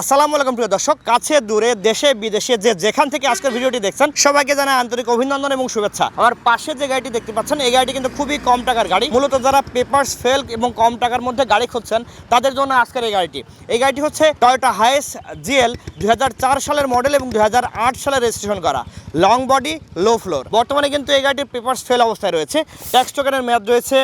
আসসালামু আলাইকুম প্রিয় দর্শক, কাছে, দূরে, দেশে, বিদেশে যে যেখান থেকে আজকের ভিডিওটি দেখছেন, সবাইকে জানাই আন্তরিক অভিনন্দন এবং শুভেচ্ছা। আমার পাশে যে গাড়িটি দেখতে পাচ্ছেন, এই গাড়িটি কিন্তু খুবই কম টাকার গাড়ি। মূলত যারা পেপারস ফেল এবং কম টাকার মধ্যে গাড়ি খুঁজছেন, তাদের জন্য আজকের এই গাড়িটি। এই গাড়িটি হচ্ছে টয়োটা হাইস জিএল দুই হাজার চার সালের মডেল এবং দুই সালে রেজিস্ট্রেশন করা। Long body, low floor. বর্তমানে কিন্তু এই গাড়িটির পেপারস, ফেল অবস্থায় রয়েছে। ট্যাক্স টোকেনের মেয়াদ রয়েছে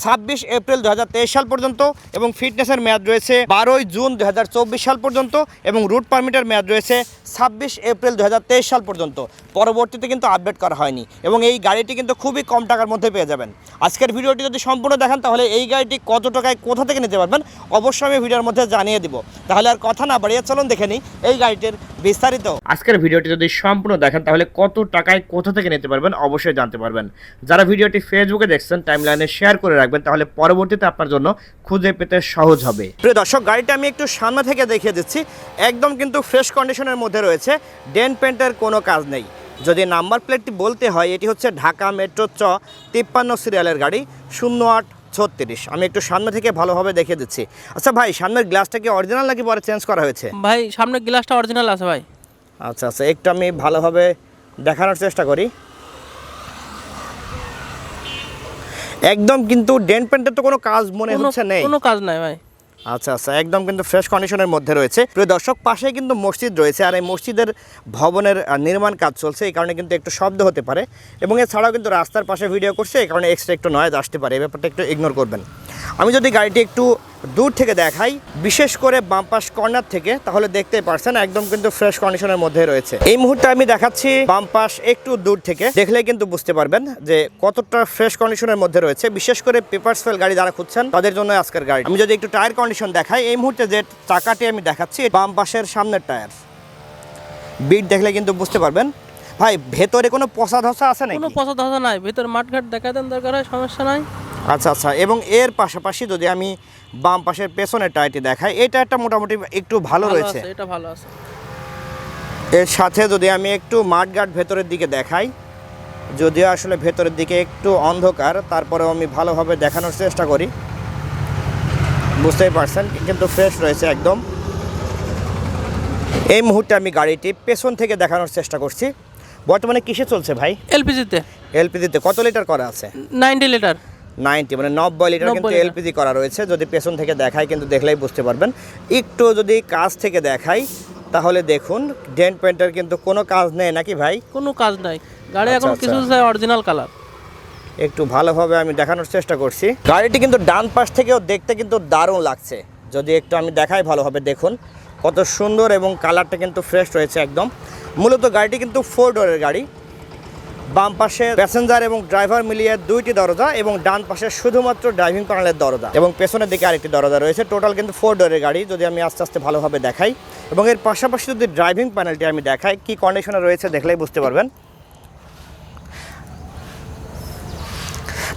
ছাব্বিশ এপ্রিল দু হাজার তেইশ সাল পর্যন্ত এবং ফিটনেসের মেয়াদ রয়েছে বারোই জুন দু হাজার চব্বিশ সাল পর্যন্ত এবং রুট পারমিটের মেয়াদ রয়েছে ছাব্বিশ এপ্রিল দু হাজার তেইশ সাল পর্যন্ত। পরবর্তীতে কিন্তু আপডেট করা হয়নি এবং এই গাড়িটি কিন্তু খুবই কম টাকার মধ্যে পেয়ে যাবেন। আজকের ভিডিওটি যদি সম্পূর্ণ দেখেন তাহলে এই গাড়িটি কত টাকায় কোথা থেকে নিতে পারবেন অবশ্যই আমি ভিডিওর মধ্যে জানিয়ে দিব। তাহলে আর কথা না বাড়িয়ে চলুন দেখে নিই এই গাড়িটির বিস্তারিত। আজকের ভিডিওটি যদি সম্পূর্ণ দেখেন তাহলে কত টাকায় কোথা থেকে নিতে পারবেন অবশ্যই জানতে পারবেন। যারা ভিডিওটি ফেসবুকে দেখছেন টাইমলাইনে শেয়ার করে রাখবেন তাহলে পরবর্তীতে আপনার জন্য খুঁজে পেতে সহজ হবে। প্রিয় দর্শক গাড়িটা আমি একটু সামনে থেকে দেখিয়ে দিচ্ছি। একদম কিন্তু ফ্রেশ কন্ডিশনের মধ্যে রয়েছে ডেন পেন্টের কোনো কাজ নেই। যদি নাম্বার প্লেটটি বলতে হয় এটি হচ্ছে ঢাকা মেট্রো চ তিপ্পান্ন সিরিয়ালের গাড়ি শূন্য আট ছত্রিশ। আমি একটু সামনে থেকে ভালোভাবে দেখে দিচ্ছি। আচ্ছা ভাই সামনের গ্লাসটা কি অরিজিনাল নাকি পরে চেঞ্জ করা হয়েছে? ভাই সামনের গ্লাসটা অরিজিনাল আছে ভাই। আচ্ছা আচ্ছা একটু আমি ভালোভাবে দেখানোর চেষ্টা করি। একদম কিন্তু ডেন্ট পেন্টের তো কোনো কাজ মনে হচ্ছে নেই। কোনো কাজ নাই ভাই। আচ্ছা আচ্ছা একদম কিন্তু ফ্রেশ কন্ডিশনের মধ্যে রয়েছে। প্রিয় দর্শক, পাশে কিন্তু মসজিদ রয়েছে আর এই মসজিদের ভবনের নির্মাণ কাজ চলছে। এই কারণে কিন্তু একটু শব্দ হতে পারে এবং এছাড়াও কিন্তু রাস্তার পাশে ভিডিও করছে। এই কারণে এক্সট্রা একটু নয়েজ আসতে পারে। এই ব্যাপারটা একটু ইগনোর করবেন। আমি যদি গাড়িটি একটু দূর থেকে দেখাই, বিশেষ করে বাম পাশ কর্নার থেকে, তাহলে দেখতেই পারছেন একদম কিন্তু ফ্রেশ কন্ডিশনের মধ্যে রয়েছে। এই মুহূর্তে আমি দেখাচ্ছি বাম পাশ একটু দূর থেকে দেখলে কিন্তু বুঝতে পারবেন যে কতটা ফ্রেশ কন্ডিশনের মধ্যে রয়েছে, বিশেষ করে পেপারস ফেল গাড়ি যারা খুঁজছেন, তাদের জন্য আজকের গাড়ি। আমি যদি একটু টায়ার কন্ডিশন দেখাই, এই মুহূর্তে যে চাকাটি আমি দেখাচ্ছি বাম পাশের সামনের টায়ার বিট দেখলে কিন্তু বুঝতে পারবেন। ভাই, ভেতরে কোনো পচা ধসা আছে নাকি? কোনো পছন্দ ধসা নাই, ভিতর মাঠঘাট দেখা দেন দরকার হয়, সমস্যা নাই। আচ্ছা আচ্ছা। এবং এর পাশাপাশি যদি আমি বাম পাশের পেছনের টায়ারটি দেখাই এই টায়ারটা মোটামুটি একটু ভালো রয়েছে। এটা ভালো আছে। এর সাথে যদি আমি একটু মাঠঘাট ভেতরের দিকে দেখাই যদিও আসলে ভেতরের দিকে একটু অন্ধকার তারপরেও আমি ভালোভাবে দেখানোর চেষ্টা করি। বুঝতেই পারছেন কিন্তু ফ্রেশ রয়েছে একদম। এই মুহূর্তে আমি গাড়িটি পেছন থেকে দেখানোর চেষ্টা করছি। বর্তমানে কিসে চলছে ভাই? এলপিজিতে এলপিজিতে কত লিটার করা আছে? Ninety litre. নাইনটি মানে নব্বই লিটার কিন্তু এলপিজি করা রয়েছে। যদি পেছন থেকে দেখাই কিন্তু দেখলেই বুঝতে পারবেন। একটু যদি কাজ থেকে দেখাই তাহলে দেখুন ডেন্ট পেন্টের কিন্তু কোনো কাজ নেই নাকি ভাই? কোনো কাজ নাই। গাড়ি আচ্ছা, এখন আচ্ছা। কিছু অরিজিনাল কালার একটু ভালোভাবে আমি দেখানোর চেষ্টা করছি। গাড়িটি কিন্তু ডান পাশ থেকেও দেখতে কিন্তু দারুণ লাগছে। যদি একটু আমি দেখাই ভালোভাবে দেখুন। কত সুন্দর এবং কালারটা কিন্তু ফ্রেশ রয়েছে একদম। মূলত গাড়িটি কিন্তু ফোর ডোরের গাড়ি। বাম পাশে প্যাসেঞ্জার এবং ড্রাইভার মিলিয়ে দুইটি দরজা এবং ডান পাশে শুধুমাত্র ড্রাইভিং প্যানেলের দরজা এবং পেছনের দিকে আরেকটি দরজা রয়েছে। টোটাল কিন্তু ফোর ডোরের গাড়ি, যদি আমি আস্তে আস্তে ভালোভাবে দেখাই। এবং এর পাশাপাশি যদি ড্রাইভিং প্যানেলটি আমি দেখাই, কি কন্ডিশনে রয়েছে দেখলেই বুঝতে পারবেন।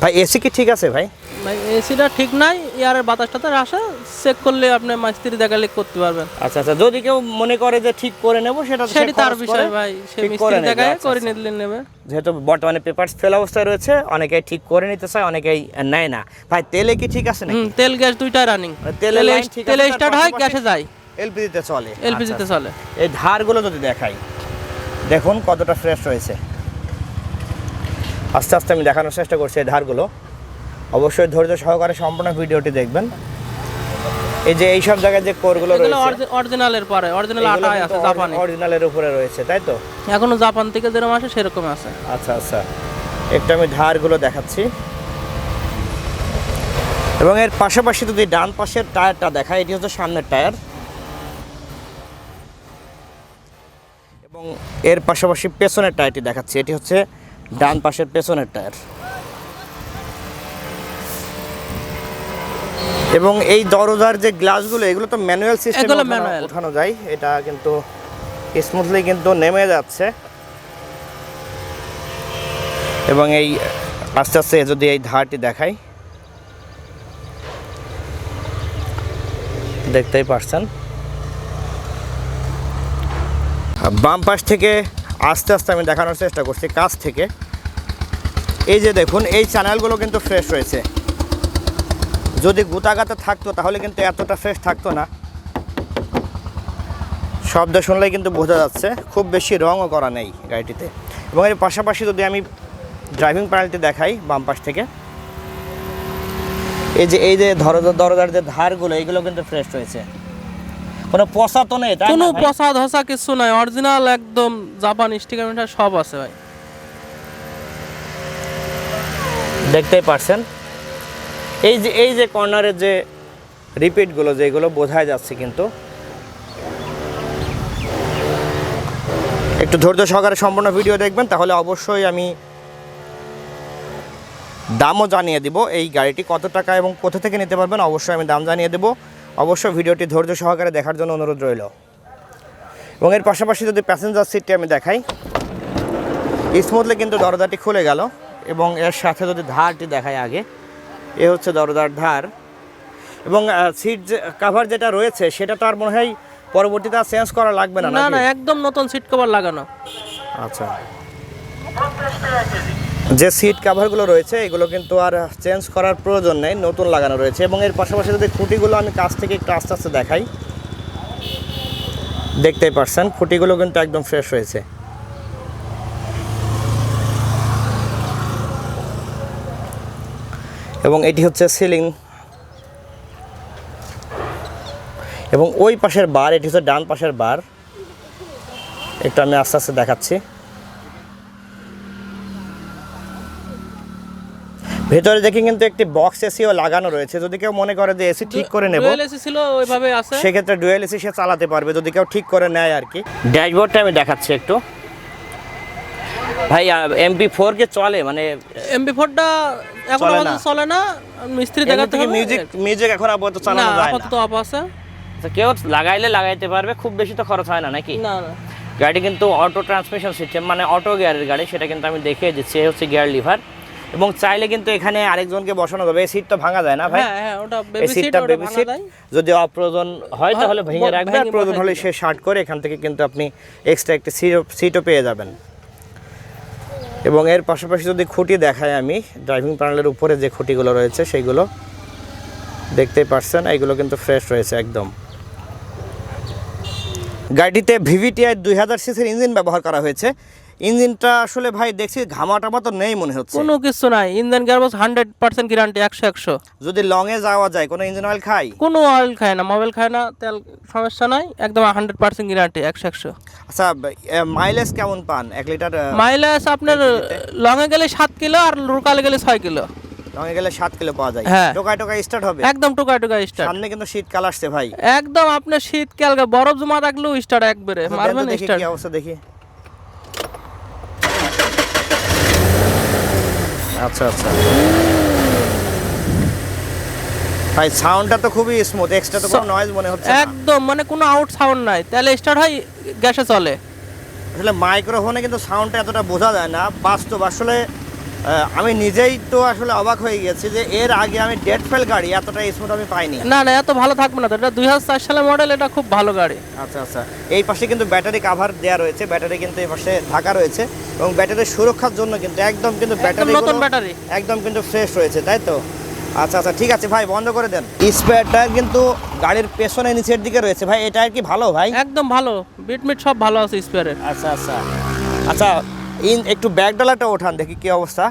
ভাই এসি কি ঠিক আছে ভাই? ভাই এসিটা ঠিক নাই ইয়ারের বাতাসটাতে আসে চেক করলে আপনি মিস্ত্রি দেখালে করতে পারবেন। আচ্ছা আচ্ছা যদি কেউ মনে করে যে ঠিক করে নেব সেটা সেটি তার বিষয় ভাই সে মিস্ত্রি দেখায় আচ্ছা, করে আচ্ছা। নিলে নেবে। যেহেতু বর্তমানে পেপার ফেল অবস্থায় রয়েছে অনেকেই ঠিক করে নিতে চায় অনেকেই নেয় না। ভাই তেলে কি ঠিক আছে নাকি? তেল গ্যাস দুইটাই রানিং তেলে line তেলে স্টার্ট হয় গ্যাসে যায়। এলপিজিতে চলে। এলপিজিতে আচ্ছা, চলে। এই ধারগুলো যদি দেখাই দেখুন কতটা ফ্রেশ রয়েছে। আস্তে আস্তে আমি দেখানোর চেষ্টা করছি এই ধারগুলো। অবশ্যই ধৈর্য সহকারে সম্পূর্ণ ভিডিওটি দেখবেন। এই যে এইসব জায়গায় যে কোরগুলো রয়েছে অরিজিনালের পরে অরিজিনাল আটাই আছে জাপানি। অরিজিনালের উপরে রয়েছে তাই তো? এখনও জাপান থেকে যেরকম আসে সেরকম আছে। আচ্ছা আচ্ছা। একটু আমি ধারগুলো দেখাচ্ছি। এবং এর পাশাপাশি যদি ডান পাশের টায়ারটা দেখা এটি হচ্ছে সামনের টায়ার। এবং এর পাশাপাশি পেছনের টায়ারটি দেখাচ্ছি এটি হচ্ছে ডান পাশের পেছনের টায়ার। এবং এই দরজার যে গ্লাসগুলো এগুলো তো ম্যানুয়াল সিস্টেম। ওঠানো যায়। এটা কিন্তু স্মুথলি কিন্তু নেমে যাচ্ছে। এবং এই আস্তে আস্তে যদি এই ধারটি দেখাই। দেখতেই পারছেন। বাম পাশ থেকে আস্তে আস্তে আমি দেখানোর চেষ্টা করছি কাছ থেকে। এই যে দেখুন, এই চ্যানেলগুলো কিন্তু ফ্রেশ রয়েছে। যদি গুতাগাতে থাকতো, তাহলে কিন্তু এতটা ফ্রেশ থাকতো না। শব্দ শুনলেই কিন্তু বোঝা যাচ্ছে, খুব বেশি রঙও করা নেই গাড়িটিতে। এবং এর পাশাপাশি যদি আমি ড্রাইভিং প্যানেলটি দেখাই, বাম পাশ থেকে। এই যে এই যে দরজা দরজার যে ধারগুলো এইগুলো কিন্তু ফ্রেশ রয়েছে। কোনো পচা তো নেই কোনো? পচা ধসা কিছু নাই অরিজিনাল একদম জাপান স্টিকার মিটার সব আছে ভাই। দেখতেই পারছেন? এই যে এই যে কর্নারের যে রিপিটগুলো যেগুলো বোঝাই যাচ্ছে কিন্তু। একটু ধৈর্য সহকারে সম্পূর্ণ ভিডিও দেখবেন তাহলে অবশ্যই আমি দামও জানিয়ে দিব। এই গাড়িটি কত টাকা এবং কোথা থেকে নিতে পারবেন অবশ্যই আমি দাম জানিয়ে দেব। অবশ্যই ভিডিওটি ধৈর্য সহকারে দেখার জন্য অনুরোধ রইল। এবং এর পাশাপাশি যদি প্যাসেঞ্জার সিটটি আমি দেখাই স্মুথলি কিন্তু দরজাটি খুলে গেল এবং এর সাথে যদি ধারটি দেখায় আগে এ হচ্ছে দরজার ধার। এবং সিট যে কাভার যেটা রয়েছে সেটা তো আর মনে হয় পরবর্তীতে আর চেঞ্জ করা লাগবে না না না একদম নতুন সিট কভার লাগানো। আচ্ছা। যে সিট কাভারগুলো রয়েছে, এগুলো কিন্তু আর চেঞ্জ করার প্রয়োজন নেই, নতুন লাগানো রয়েছে এবং এর পাশাপাশি যদি খুঁটিগুলো আমি কাছ থেকে একটু আস্তে আস্তে দেখাই, দেখতেই পারছেন, খুঁটিগুলো কিন্তু একদম ফ্রেশ রয়েছে এবং এটি হচ্ছে সিলিং এবং ওই পাশের বার এটি হচ্ছে ডান পাশের বার একটু আমি আস্তে আস্তে দেখাচ্ছি। ভেতরে দেখি কিন্তু একটি বক্স এসিও লাগানো রয়েছে। যদি কেউ মনে করে যে এসি ঠিক করে নেব ডুয়েল এসি ছিল ওইভাবে আছে। সেক্ষেত্রে ডুয়েল এসি সে চালাতে পারবে যদি কেউ ঠিক করে নেয় আর কি। ড্যাশবোর্ডটা আমি দেখাচ্ছি একটু। ভাই এমপি ফোর কে চলে মানে এমবি ফোরটা এখন চলে না। আমাদের চলে না। মিস্ত্রি দেখাতে থেকে হবে। মিউজিক মিউজিক এখন আপাতত চালানো যায় না। আপাতত না অফ আছে। তো কেউ লাগাইলে লাগাইতে পারবে খুব বেশি তো খরচ হয় না নাকি? না না। গাড়ি কিন্তু অটো ট্রান্সমিশন সিস্টেম মানে অটো গিয়ারের গাড়ি সেটা কিন্তু আমি দেখিয়ে দিচ্ছি হচ্ছে গিয়ার লিভার এবং চাইলে কিন্তু এখানে আরেকজনকে বসানো যাবে। এই সিট তো ভাঙা যায় না ভাই? হ্যাঁ হ্যাঁ ওটা এই বেবি সিট সিটটা বেবি সিট যদি অপ্রয়োজন হয় তাহলে ভেঙে রাখবে। আর প্রয়োজন হলে সে শার্ট করে এখান থেকে কিন্তু আপনি এক্সট্রা একটা সিটও সিটও পেয়ে যাবেন। এবং এর পাশাপাশি যদি খুঁটি দেখাই আমি ড্রাইভিং প্যানেলের উপরে যে খুঁটিগুলো রয়েছে সেইগুলো দেখতেই পারছেন এইগুলো কিন্তু ফ্রেশ রয়েছে একদম। গাড়িটিতে ভিভিটিআই দুই হাজার সিসির ইঞ্জিন ব্যবহার করা হয়েছে। ইঞ্জিনটা আসলে ভাই দেখছি ঘামা টামা তো নেই মনে হচ্ছে। কোনো কিছু নাই engine gearbox hundred percent guarantee একশো একশো। যদি লংয়ে যাওয়া যায় কোনো ইঞ্জিন অয়েল খাই কোনো অয়েল খায় না মোবাইল খায় না তেল সমস্যা নাই একদম হান্ড্রেড পার্সেন্ট গ্যারান্টি একশো একশো। আচ্ছা মাইলেজ কেমন পান? এক লিটার মাইলেজ আপনার লংয়ে গেলে সাত কিলো আর লোকালে গেলে ছয় কিলো। রঙে গেলে সাত কিলো পাওয়া যায়। হ্যাঁ। টোকায় টোকায় স্টার্ট হবে? একদম টুকা টুকা স্টার্ট সামনে কিন্তু শীতকাল আসছে ভাই। একদম আপনার শীতকালকে বরফ জমা থাকলেও স্টার্ট একবারে আচ্ছা, মারবেন স্টার্ট কি অবস্থা দেখি। আচ্ছা আচ্ছা। ভাই সাউন্ডটা তো খুবই স্মুথ এক্সট্রা তো কোনো নয়েজ মনে হচ্ছে একদম মানে কোনো আউট সাউন্ড নাই। তাহলে স্টার্ট হয় গ্যাসে চলে। আসলে মাইক্রোফোনে কিন্তু সাউন্ডটা এতটা বোঝা যায় না বাস্তব। আসলে আমি নিজেই তো আসলে অবাক হয়ে গেছি যে এর আগে আমি ডেড ফেল গাড়ি এতটা স্মুথ আমি পাইনি। না না এত ভালো থাকবে না তো। এটা দুই হাজার চার সালের মডেল এটা খুব ভালো গাড়ি। আচ্ছা আচ্ছা। এই পাশে কিন্তু ব্যাটারি কাভার দেওয়া রয়েছে ব্যাটারি কিন্তু এই পাশে ঢাকা রয়েছে এবং ব্যাটারির সুরক্ষার জন্য কিন্তু একদম কিন্তু ব্যাটারি নতুন ব্যাটারি একদম কিন্তু ফ্রেশ রয়েছে তাই তো? আচ্ছা আচ্ছা ঠিক আছে ভাই বন্ধ করে দেন। স্পেয়ার টায়ার কিন্তু গাড়ির পেছনে নিচের দিকে রয়েছে। ভাই এটা আর কি ভালো ভাই? একদম ভালো। বিটমিট সব ভালো আছে স্পেয়ারের আচ্ছা আচ্ছা। আচ্ছা ইন একটু ব্যাক ডালাটা ওঠান দেখি কি অবস্থা।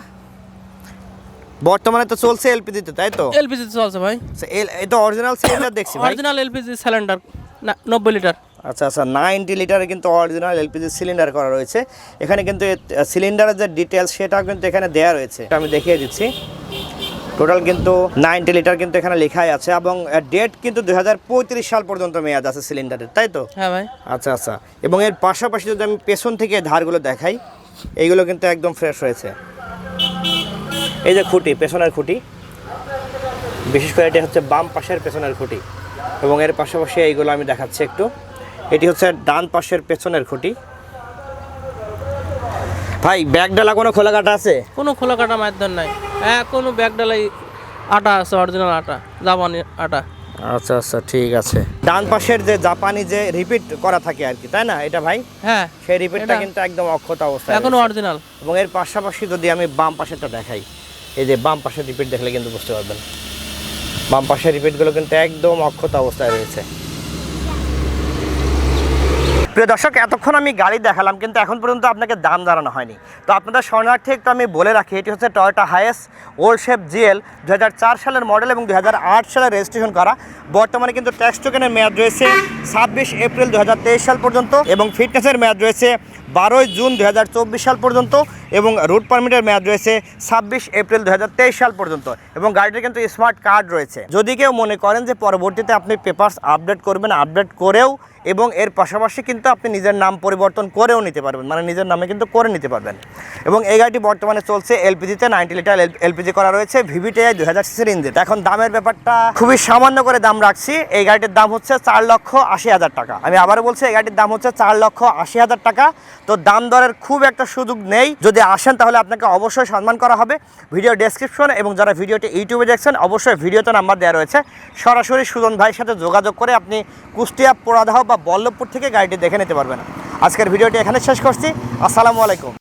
বর্তমানে তো চলছে এলপিজিতে তাই তো? এলপিজি চলছে ভাই। আচ্ছা, এটা অরিজিনাল সিলিন্ডার দেখছি ভাই। অরিজিনাল এলপিজি সিলিন্ডার না নব্বই লিটার। আচ্ছা আচ্ছা নাইনটি লিটারে কিন্তু অরিজিনাল এলপিজি সিলিন্ডার করা রয়েছে। এখানে কিন্তু সিলিন্ডারের যে ডিটেলস সেটাও কিন্তু এখানে দেয়া রয়েছে। এটা আমি দেখিয়ে দিচ্ছি। টোটাল কিন্তু নাইনটি লিটার কিন্তু এখানে লেখাই আছে এবং ডেট কিন্তু দুই সাল পর্যন্ত মেয়াদ আছে সিলিন্ডারের তাই তো? হ্যাঁ ভাই। আচ্ছা আচ্ছা। এবং এর পাশাপাশি যদি আমি পেছন থেকে ধারগুলো দেখাই এইগুলো কিন্তু একদম ফ্রেশ হয়েছে। এই যে খুঁটি, পেছনের খুঁটি, বিশেষ করে এটি হচ্ছে বাম পাশের পেছনের খুঁটি এবং এর পাশাপাশি এইগুলো আমি দেখাচ্ছি একটু। এটি হচ্ছে ডান পাশের পেছনের খুঁটি। ভাই, ব্যাগ ডালা কোনো খোলা কাটা আছে? কোনো খোলা কাটা মাধ্যম নাই। হ্যাঁ কোনো ব্যাগ ডালাই আটা আছে অরিজিনাল আটা, জাপানি আটা। আচ্ছা আচ্ছা ঠিক আছে। ডান পাশের যে জাপানি যে রিপিট করা থাকে আর কি তাই না? এটা ভাই? হ্যাঁ সেই রিপিটটা কিন্তু একদম অক্ষত অবস্থা এখনও অরিজিনাল এবং এর পাশাপাশি যদি আমি বাম পাশেরটা দেখাই এই যে বাম পাশের রিপিট দেখলে কিন্তু বুঝতে পারবেন। বাম পাশের রিপিটগুলো কিন্তু একদম অক্ষত অবস্থায় রয়েছে। প্রিয় দর্শক, এতক্ষণ আমি গাড়ি দেখালাম, কিন্তু এখন পর্যন্ত আপনাকে দাম জানানো হয়নি। তো আপনাদের শরণার্থী একটু আমি বলে রাখি, এটি হচ্ছে Toyota Hiace old shape GL দু হাজার চার সালের মডেল এবং দু সালে রেজিস্ট্রেশন করা। বর্তমানে কিন্তু ট্যাক্স টোকেনের মেয়াদ রয়েছে ছাব্বিশ এপ্রিল দু হাজার তেইশ সাল পর্যন্ত এবং ফিটনেসের মেয়াদ রয়েছে বারোই জুন দুই হাজার চব্বিশ সাল পর্যন্ত এবং রুট পারমিটের মেয়াদ রয়েছে ছাব্বিশ এপ্রিল দু হাজার তেইশ সাল পর্যন্ত এবং গাড়িটির কিন্তু স্মার্ট কার্ড রয়েছে। যদি কেউ মনে করেন যে পরবর্তীতে আপনি পেপারস আপডেট করবেন আপডেট করেও এবং এর পাশাপাশি কিন্তু আপনি নিজের নাম পরিবর্তন করেও নিতে পারবেন মানে নিজের নামে কিন্তু করে নিতে পারবেন। এবং এই গাড়িটি বর্তমানে চলছে এলপিজিতে, নাইনটি লিটার এলপিজি করা রয়েছে, ভিভিটিআই দুই হাজার সিসির ইঞ্জিন। এখন দামের ব্যাপারটা খুবই সামান্য করে দাম রাখছি। এই গাড়িটির দাম হচ্ছে চার লক্ষ আশি হাজার টাকা। আমি আবারও বলছি, এই গাড়িটির দাম হচ্ছে চার লক্ষ আশি হাজার টাকা। তো দাম দরের খুব একটা সুযোগ নেই। যদি আসেন তাহলে আপনাকে অবশ্যই সম্মান করা হবে। ভিডিও ডেসক্রিপশন এবং যারা ভিডিওটি ইউটিউবে দেখছেন, অবশ্যই ভিডিওতে নাম্বার দেওয়া রয়েছে। সরাসরি সুজন ভাইয়ের সাথে যোগাযোগ করে আপনি কুষ্টিয়া, পোড়াদাহ বা বল্লভপুর থেকে গাড়িটি দেখে নিতে পারবেন। আজকের ভিডিওটি এখানে শেষ করছি। আসসালামু আলাইকুম।